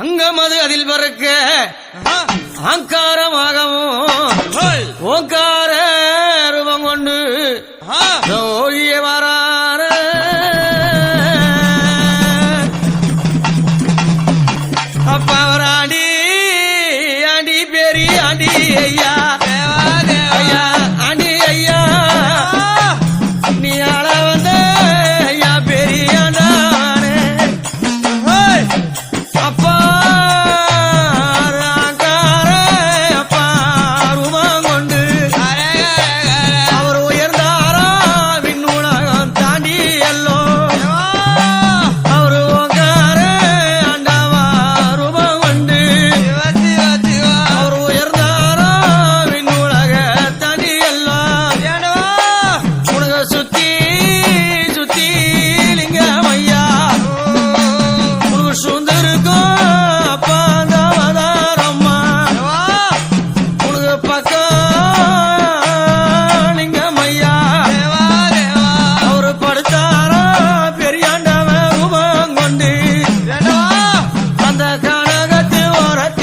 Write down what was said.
அங்கமது அதில் பறக்க. ஆங்காரமாகவும். ஓங்கார ரூபம் கொண்டு. ஓகிய வரார அப்ப அவர் ஆண்டி ஆண்டி பெரிய ஆண்டி ஐயா i